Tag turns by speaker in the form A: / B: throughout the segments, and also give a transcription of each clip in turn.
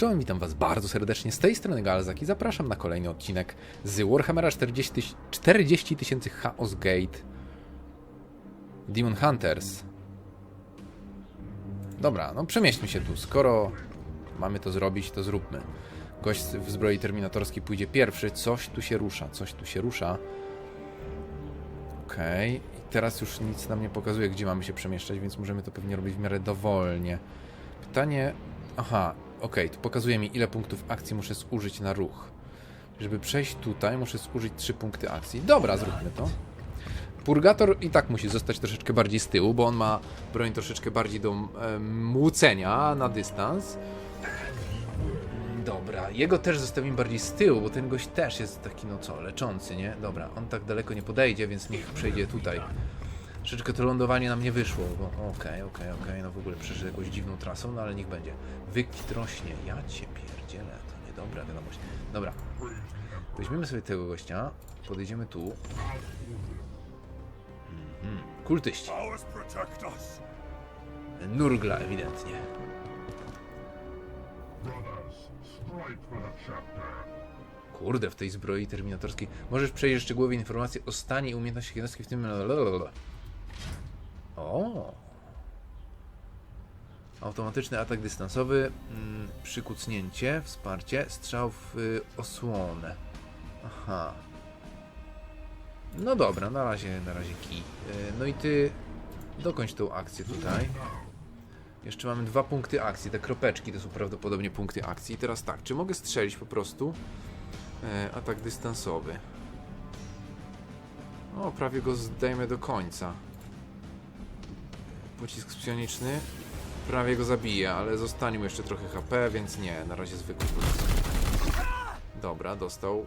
A: Czołem, witam was bardzo serdecznie z tej strony Galzak i zapraszam na kolejny odcinek z Warhammera 40 tyś- 40 tysięcy Chaos Gate Demon Hunters. Dobra, no przemieśćmy się tu. Skoro mamy to zrobić, to zróbmy. Gość w zbroi terminatorskiej pójdzie pierwszy. Coś tu się rusza, coś tu się rusza. Okej, i teraz już nic nam nie pokazuje, gdzie mamy się przemieszczać, więc możemy to pewnie robić w miarę dowolnie. Pytanie. Aha, okej, tu pokazuje mi, ile punktów akcji muszę zużyć na ruch. Żeby przejść tutaj, muszę zużyć 3 punkty akcji. Dobra, zróbmy to. Purgator i tak musi zostać troszeczkę bardziej z tyłu, bo on ma broń troszeczkę bardziej do e, młócenia na dystans. Dobra, jego też zostawimy bardziej z tyłu, bo ten gość też jest taki, no co, leczący, nie? Dobra, on tak daleko nie podejdzie, więc niech przejdzie tutaj. Troszeczkę to lądowanie nam nie wyszło, bo okej, okej, okej, no w ogóle przeszedł jakąś dziwną trasą, no ale niech będzie. Wykwit rośnie, ja cię pierdzielę, to niedobra wiadomość. Dobra, weźmiemy sobie tego gościa, podejdziemy tu. Mhm. Kultyści. Nurgla ewidentnie. Kurde, w tej zbroi terminatorskiej. Możesz przejrzeć szczegółowe informacje o stanie i umiejętnościach jednostki w tym... lalalala. O! Automatyczny atak dystansowy, mm, przykucnięcie, wsparcie, strzał w y, osłonę. Aha. No dobra, na razie, na razie kij. Y, no i ty dokończ tą akcję tutaj. Jeszcze mamy dwa punkty akcji. Te kropeczki to są prawdopodobnie punkty akcji. I teraz tak, czy mogę strzelić po prostu? E, atak dystansowy. O, prawie go zdejmę do końca. Pocisk psioniczny. Prawie go zabije, ale zostanie mu jeszcze trochę HP, więc nie, na razie zwykły pocisk. Dobra, dostał.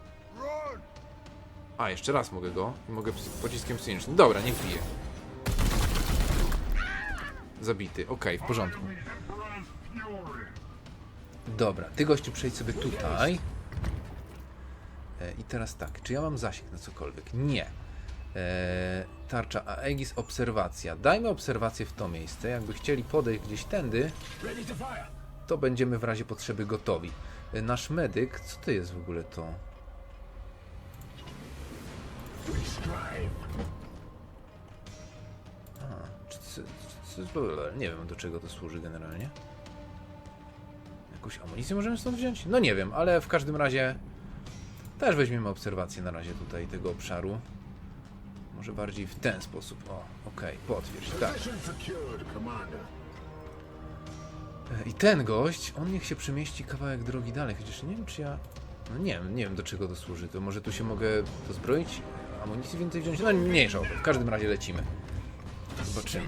A: A, jeszcze raz mogę go. Mogę pociskiem psionicznym. Dobra, niech bije. Zabity, okej, w porządku. Dobra, ty gościu przejdź sobie tutaj. E, I teraz tak, czy ja mam zasięg na cokolwiek? Nie. E, tarcza Aegis obserwacja. Dajmy obserwację w to miejsce. Jakby chcieli podejść gdzieś tędy, to będziemy w razie potrzeby gotowi. E, nasz medyk, co to jest w ogóle to? A, czy, czy, czy, czy, nie wiem do czego to służy generalnie. Jakąś amunicję możemy stąd wziąć? No nie wiem, ale w każdym razie też weźmiemy obserwację na razie tutaj tego obszaru. Może bardziej w ten sposób. O, okej, potwierdź, tak. E, I ten gość, on niech się przemieści kawałek drogi dalej, chociaż nie wiem czy ja... No nie wiem, nie wiem do czego to służy. To może tu się mogę dozbroić? Amunicji więcej wziąć? No mniejsza. W każdym razie lecimy. Zobaczymy.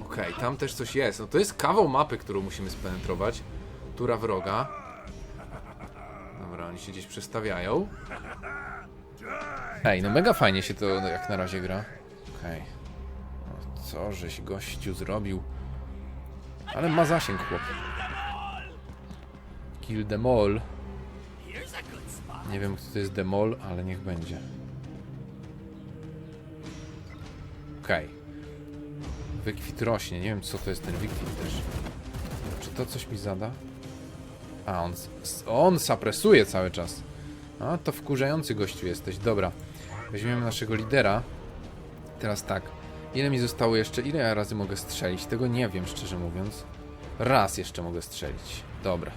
A: Okej, tam też coś jest. No to jest kawał mapy, którą musimy spenetrować. Tura wroga. Dobra, oni się gdzieś przestawiają. Ej, no mega fajnie się to no, jak na razie gra. Okej. No co żeś gościu zrobił? Ale ma zasięg chłop. Kill all. Nie wiem kto to jest demol, ale niech będzie. Okej. Wykwit rośnie. Nie wiem, co to jest ten wykwit też. Czy to coś mi zada? A, on, on sapresuje cały czas. A, to wkurzający gościu jesteś. Dobra. Weźmiemy naszego lidera. Teraz tak. Ile mi zostało jeszcze? Ile ja razy mogę strzelić? Tego nie wiem, szczerze mówiąc. Raz jeszcze mogę strzelić. Dobra.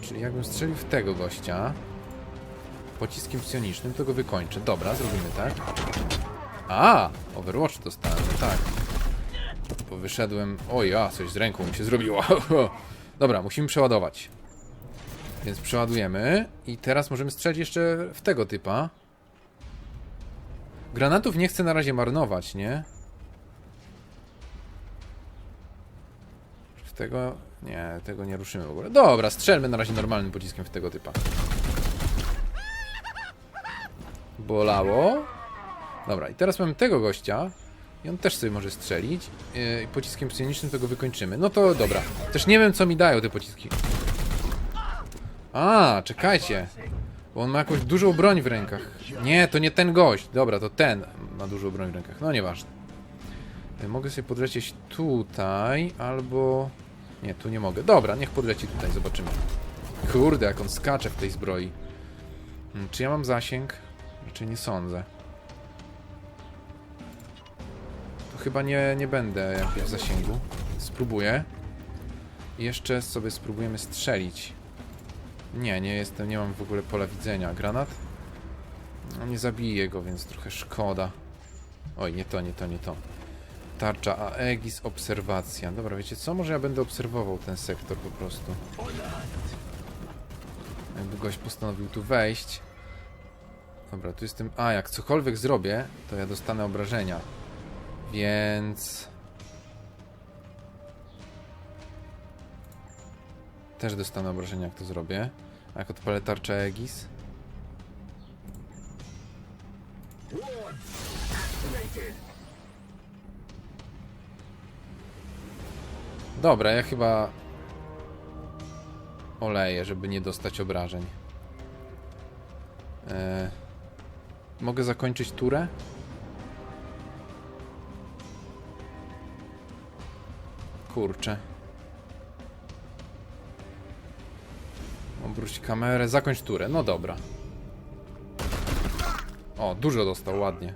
A: Czyli jakbym strzelił w tego gościa pociskiem psionicznym, to go wykończę. Dobra, zrobimy tak. A, Overwatch dostałem, tak. Bo wyszedłem. Oj, a coś z ręką mi się zrobiło. Dobra, musimy przeładować. Więc przeładujemy. I teraz możemy strzelić jeszcze w tego typa. Granatów nie chcę na razie marnować, nie? W tego. Nie, tego nie ruszymy w ogóle. Dobra, strzelmy na razie normalnym pociskiem w tego typa. Bolało. Dobra, i teraz mamy tego gościa. I on też sobie może strzelić. Yy, I pociskiem psionicznym tego wykończymy. No to dobra. Też nie wiem, co mi dają te pociski. A, czekajcie. Bo on ma jakąś dużą broń w rękach. Nie, to nie ten gość. Dobra, to ten ma dużą broń w rękach. No nieważne. Yy, Mogę sobie podlecieć tutaj, albo... Nie, tu nie mogę. Dobra, niech podleci tutaj, zobaczymy. Kurde, jak on skacze w tej zbroi. Hmm, Czy ja mam zasięg? Czy nie sądzę. To chyba nie, nie będę jakby w zasięgu. Spróbuję. I jeszcze sobie spróbujemy strzelić. Nie, nie jestem, nie mam w ogóle pola widzenia. Granat? No nie zabiję go, więc trochę szkoda. Oj, nie to, nie to, nie to. Tarcza Aegis, obserwacja. Dobra, wiecie co? Może ja będę obserwował ten sektor po prostu. Jakby gość postanowił tu wejść. Dobra, tu jestem... A, jak cokolwiek zrobię, to ja dostanę obrażenia. Więc... Też dostanę obrażenia, jak to zrobię. A jak odpalę tarczę Aegis? Dobra, ja chyba oleję, żeby nie dostać obrażeń. E... Mogę zakończyć turę? Kurczę. Obróć kamerę, zakończ turę. No dobra. O, dużo dostał, ładnie.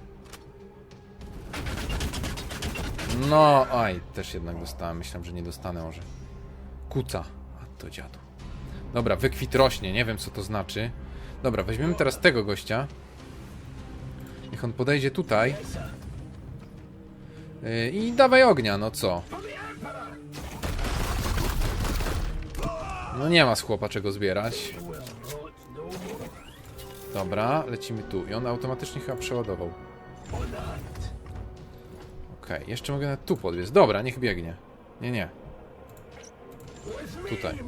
A: No, aj, też jednak dostałem. Myślałem, że nie dostanę może. Kuca. A to dziadu. Dobra, wykwit rośnie, nie wiem co to znaczy. Dobra, weźmiemy teraz tego gościa. Niech on podejdzie tutaj. Yy, I dawaj ognia, no co? No nie ma z chłopa czego zbierać. Dobra, lecimy tu. I on automatycznie chyba przeładował. Okej, jeszcze mogę nawet tu podbiec. Dobra, niech biegnie. Nie, nie. Tutaj.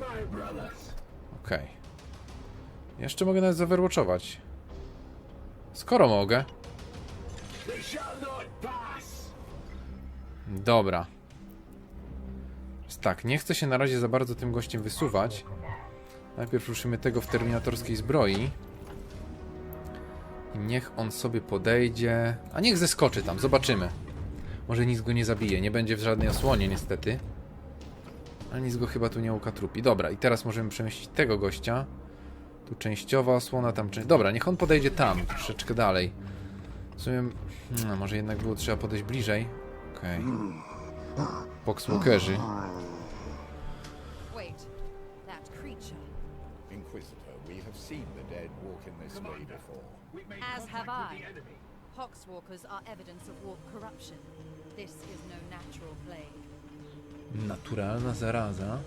A: Okej. Jeszcze mogę nawet zawerwatchować. Skoro mogę. Dobra. Tak, nie chcę się na razie za bardzo tym gościem wysuwać. Najpierw ruszymy tego w terminatorskiej zbroi. I niech on sobie podejdzie. A niech zeskoczy tam, zobaczymy. Może nic go nie zabije, nie będzie w żadnej osłonie niestety. A nic go chyba tu nie ukatrupi. Dobra, i teraz możemy przemieścić tego gościa. Tu częściowa osłona, tam część... Dobra, niech on podejdzie tam, troszeczkę dalej. W sumie... No, może jednak było trzeba podejść bliżej. Okej. Boxwalkerzy.
B: As have I. Poxwalkers are evidence of warp corruption. This is no natural plague.
A: Naturalna zaraza.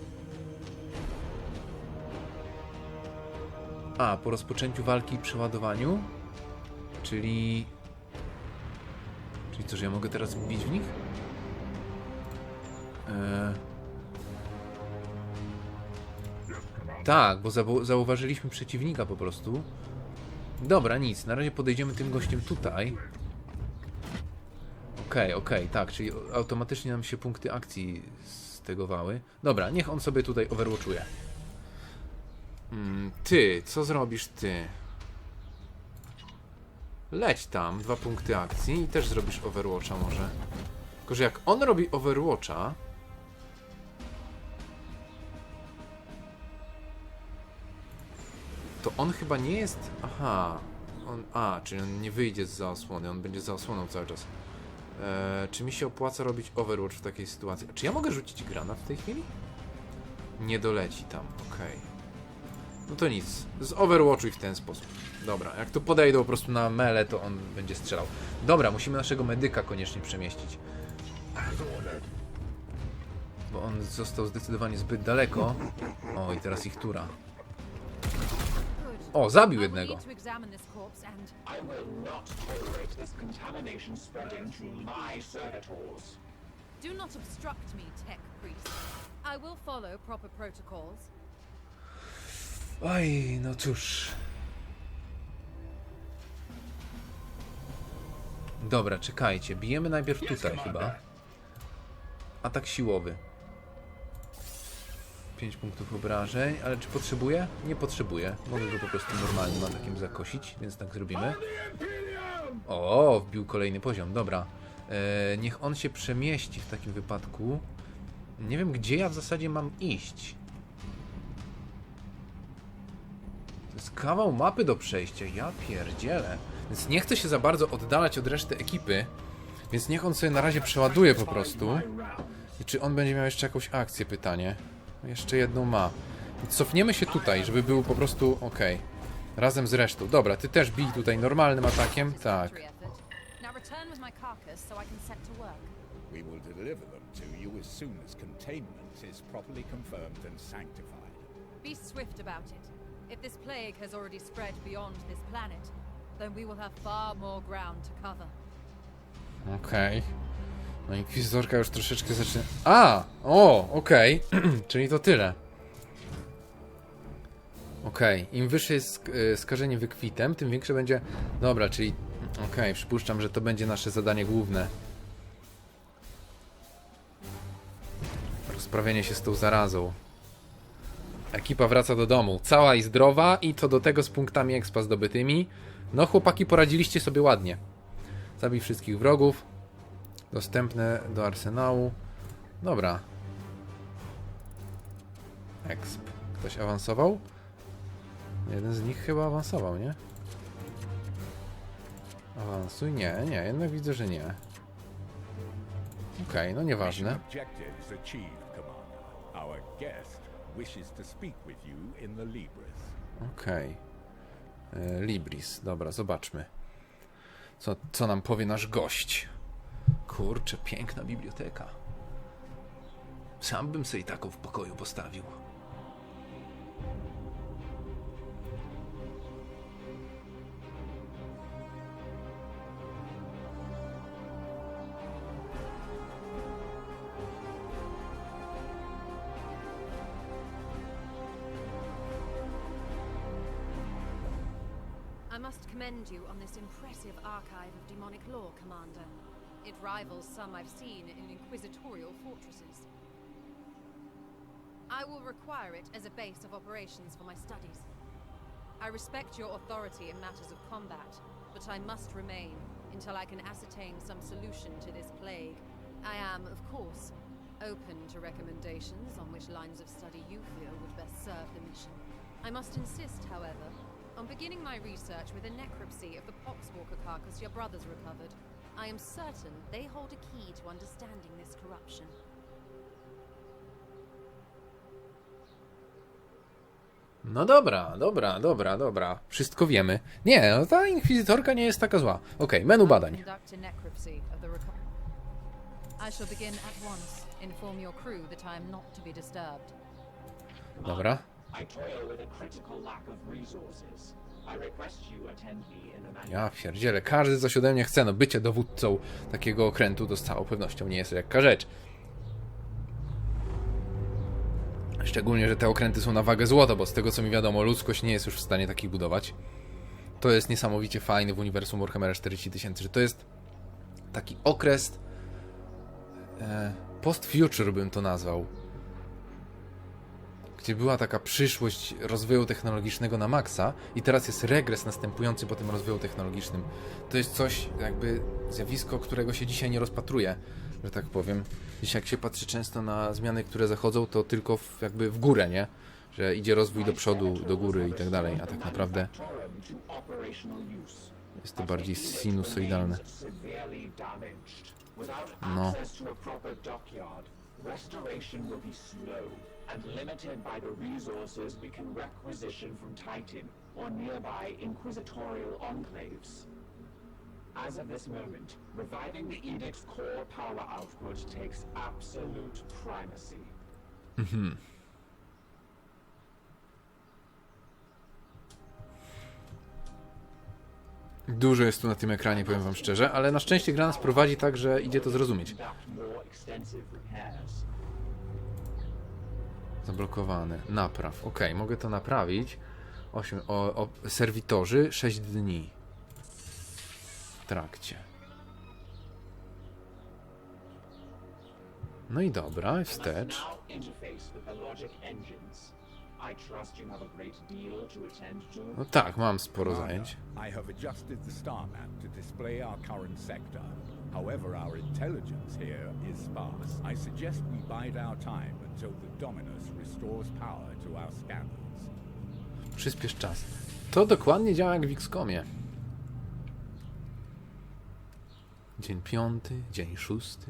A: A, po rozpoczęciu walki i przeładowaniu? Czyli... Czyli co, że ja mogę teraz bić w nich? Eee... Tak, bo zau- zauważyliśmy przeciwnika po prostu. Dobra, nic. Na razie podejdziemy tym gościem tutaj. Okej, okej, tak, czyli automatycznie nam się punkty akcji stegowały. Dobra, niech on sobie tutaj overwatchuje. Mm, ty, co zrobisz ty? Leć tam, dwa punkty akcji i też zrobisz overwatcha może. Tylko, że jak on robi overwatcha... To on chyba nie jest... Aha. On, a, czyli on nie wyjdzie z osłony, on będzie za osłoną cały czas. Eee, czy mi się opłaca robić Overwatch w takiej sytuacji? Czy ja mogę rzucić granat w tej chwili? Nie doleci tam, okej. No to nic. Z Overwatchuj w ten sposób. Dobra, jak tu podejdą po prostu na mele, to on będzie strzelał. Dobra, musimy naszego medyka koniecznie przemieścić. Bo on został zdecydowanie zbyt daleko. O, i teraz ich tura. O, zabił
B: I will
A: jednego.
B: do not obstruct me, tech priest. I will follow proper protocols.
A: Oj, no cóż. Dobra, czekajcie. Bijemy najpierw tutaj chyba. Atak siłowy. 5 punktów obrażeń, ale czy potrzebuję? Nie potrzebuję. Mogę go po prostu normalnym atakiem zakosić, więc tak zrobimy. O, wbił kolejny poziom, dobra. E, niech on się przemieści w takim wypadku Nie wiem, gdzie ja w zasadzie mam iść. To jest kawał mapy do przejścia, ja pierdzielę. Więc nie chcę się za bardzo oddalać od reszty ekipy, więc niech on sobie na razie przeładuje po prostu. I czy on będzie miał jeszcze jakąś akcję, pytanie. Jeszcze jedną ma. Więc cofniemy się tutaj, żeby był po prostu ok. Razem z resztą. Dobra, ty też bij tutaj normalnym atakiem. Tak.
B: Victory effort. Now return with my carcass so I can set to work.
C: We will deliver them to you as soon as containment is properly confirmed and sanctified.
B: Be swift about it. If this plague has already spread beyond this planet, then we will have far more ground to cover.
A: Okej. No inkwizytorka już troszeczkę zaczyna... A! O! Okej. Czyli to tyle. Okej. Im wyższe jest y, skażenie wykwitem, tym większe będzie... Dobra, czyli... Okej, przypuszczam, że to będzie nasze zadanie główne. Rozprawienie się z tą zarazą. Ekipa wraca do domu. Cała i zdrowa i to do tego z punktami expa zdobytymi. No chłopaki, poradziliście sobie ładnie. Zabij wszystkich wrogów. Dostępne do arsenału. Dobra. Exp. Ktoś awansował? Jeden z nich chyba awansował, nie? Awansuj? Nie, nie, jednak widzę, że nie. Okej, no nieważne. Okej. E, Libris, dobra, zobaczmy. Co, co nam powie nasz gość? Kurczę, piękna biblioteka. Sam bym sobie taką w pokoju postawił.
B: I must commend you on this impressive archive of demonic lore, Commander. It rivals some I've seen in inquisitorial fortresses. I will require it as a base of operations for my studies. I respect your authority in matters of combat, but I must remain until I can ascertain some solution to this plague. I am, of course, open to recommendations on which lines of study you feel would best serve the mission. I must insist, however, on beginning my research with a necropsy of the poxwalker carcass your brothers recovered. I am certain they hold a key to understanding this corruption.
A: No dobra, dobra, dobra, dobra. Wszystko wiemy. Nie, no ta inkwizytorka nie jest taka zła. Okej, menu badań.
B: Conduct a necropsy of the reco- I shall begin at once. Inform your crew that I am not to be disturbed.
A: Dobra.
D: I toil with a critical lack of resources.
A: Ja pierdzielę, każdy coś ode mnie chce. No bycie dowódcą takiego okrętu to z całą pewnością nie jest lekka rzecz. Szczególnie, że te okręty są na wagę złota, bo z tego co mi wiadomo, ludzkość nie jest już w stanie takich budować. To jest niesamowicie fajne w uniwersum Warhammera 40000, że to jest taki okres e, post-future bym to nazwał. Gdzie była taka przyszłość rozwoju technologicznego na maksa i teraz jest regres następujący po tym rozwoju technologicznym. To jest coś, jakby zjawisko, którego się dzisiaj nie rozpatruje, że tak powiem. Dzisiaj jak się patrzy często na zmiany, które zachodzą, to tylko w, jakby w górę, nie? Że idzie rozwój do przodu, do góry i tak dalej, a tak naprawdę jest to bardziej sinusoidalne. No.
D: restoration will be slow and limited by the resources we can requisition from Titan or nearby inquisitorial enclaves. As of this moment, reviving the Edict's core power output takes absolute primacy.
A: Dużo jest tu na tym ekranie, powiem wam szczerze, ale na szczęście gra nas prowadzi tak, że idzie to zrozumieć. Zablokowane. Napraw. Ok, mogę to naprawić. 8, o, o, serwitorzy 6 dni. W trakcie. No i dobra, wstecz. No tak, mam sporo zajęć.
C: However, our intelligence here is sparse. I suggest we bide our time until the Dominus restores power to our scanners.
A: Przyspiesz czas. To dokładnie działa jak w XCOMie. Dzień piąty, dzień szósty.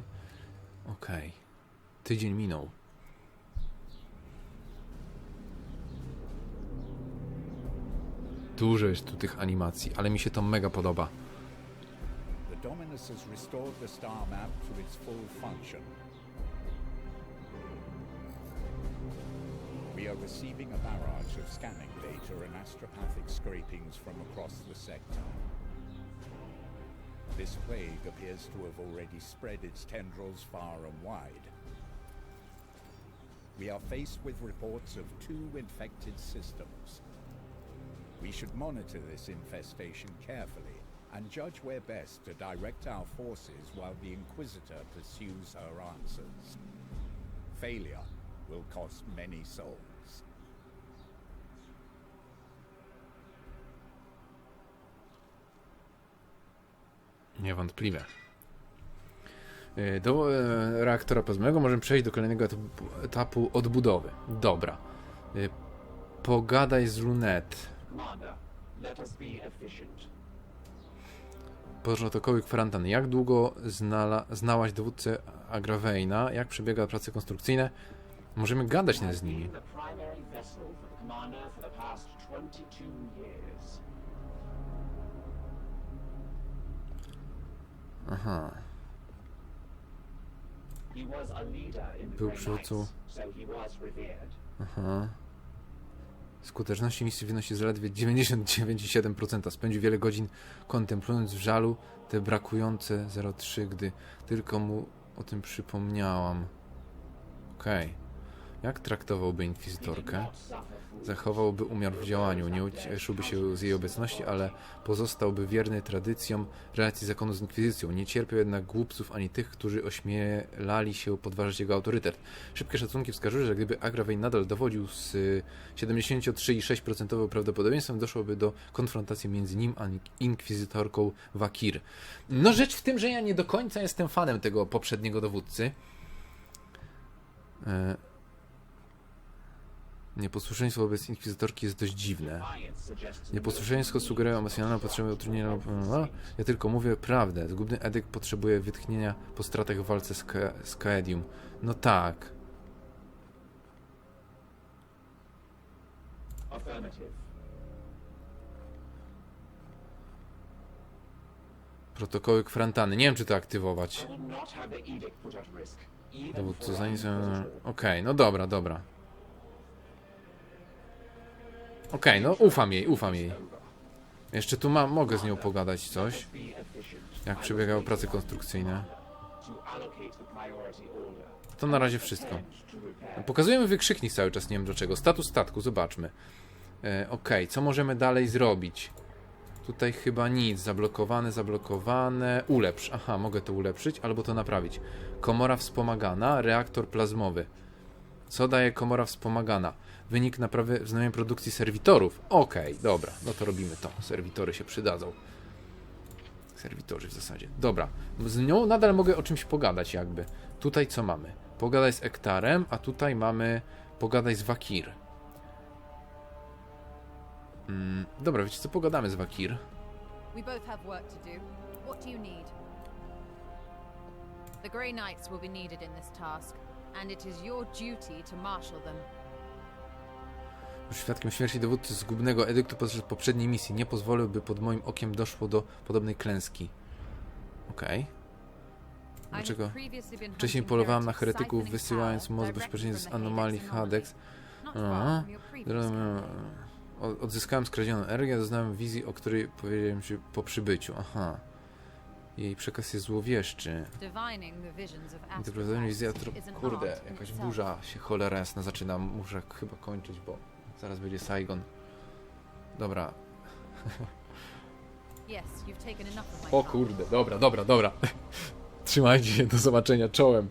A: Okej. Tydzień minął. Dużo jest tu tych animacji, ale mi się to mega podoba.
C: Dominus has restored the star map to its full function. We are receiving a barrage of scanning data and astropathic scrapings from across the sector. This plague appears to have already spread its tendrils far and wide. We are faced with reports of two infected systems. We should monitor this infestation carefully and judge where best to direct our forces while the Inquisitor pursues her answers. Failure will cost many souls.
A: Niewątpliwe. Y, Do e, reaktora plazmowego możemy przejść do kolejnego etapu, odbudowy. Dobra. Y, Pogadaj z Lunet.
D: Commander, let us be efficient.
A: Protokoły kwarantanny. Jak długo znala, znałaś dowódcę Agraveina? Jak przebiega prace konstrukcyjne? Możemy gadać z nimi.
D: Been the primary vessel for the commander for the past 22 years.
A: Aha. Był przywódcą. Aha. Skuteczności misji wynosi zaledwie 99,7%. Spędził wiele godzin kontemplując w żalu te brakujące 0,3, gdy tylko mu o tym przypomniałam. Okej. Jak traktowałby inkwizytorkę? Zachowałby umiar w działaniu, nie ucieszyłby się z jej obecności, ale pozostałby wierny tradycjom relacji zakonu z inkwizycją. Nie cierpiał jednak głupców ani tych, którzy ośmielali się podważać jego autorytet. Szybkie szacunki wskazują, że gdyby Agravein nadal dowodził z y, 73,6% prawdopodobieństwem, doszłoby do konfrontacji między nim a inkwizytorką Wakir. No rzecz w tym, że ja nie do końca jestem fanem tego poprzedniego dowódcy. E, Nieposłuszeństwo wobec inkwizytorki jest dość dziwne. Nieposłuszeństwo sugeruje emocjonalną potrzebę utrudnienia Ja tylko mówię prawdę. Zgubny Edyk potrzebuje wytchnienia po stratach w walce z, Ka z Kaedium. No tak. Protokoły kwarantanny. Nie wiem, czy to aktywować. Dowódco, zanim. Okej, no dobra, dobra. Okej, no ufam jej, ufam jej. Jeszcze tu mam, mogę z nią pogadać coś. Jak przebiegały prace konstrukcyjne.
D: To
A: na razie wszystko. Pokazujemy wykrzyknik cały czas, nie wiem dlaczego. Status statku, zobaczmy. E, Okej, co możemy dalej zrobić? Tutaj chyba nic. Zablokowane, zablokowane. Ulepsz. Aha, mogę to ulepszyć albo to naprawić. Komora wspomagana, reaktor plazmowy. Co daje komora wspomagana? Wynik naprawy wznowienia produkcji serwitorów. Okej, dobra, no to robimy to. Serwitory się przydadzą. Serwitorzy w zasadzie. Dobra, z nią nadal mogę o czymś pogadać jakby. Tutaj co mamy? Pogadaj z Ektarem, a tutaj mamy pogadaj z Wakir. Mm, dobra, wiecie co, pogadamy z Wakir.
B: We both have work to do. What do you need? The Grey Knights will be needed in this task, and it is your duty to marshal them.
A: Świadkiem śmierci dowódcy zgubnego edyktu podczas poprzedniej misji. Nie pozwolę, by pod moim okiem doszło do podobnej klęski. Okej.
B: I
A: Dlaczego? Wcześniej polowałem na heretyków, wysyłając moc bezpośrednio z anomalii
B: Hadex
A: Aha. O- Odzyskałem skradzioną energię, doznałem wizji, o której powiedziałem ci po przybyciu. Aha. Jej przekaz jest złowieszczy. Interpretowanie wizji atro... Kurde, jakaś burza się cholera jasna zaczyna. Muszę chyba kończyć, bo zaraz będzie Saigon. Dobra. O kurde, dobra, dobra, dobra. Trzymajcie się, do zobaczenia czołem.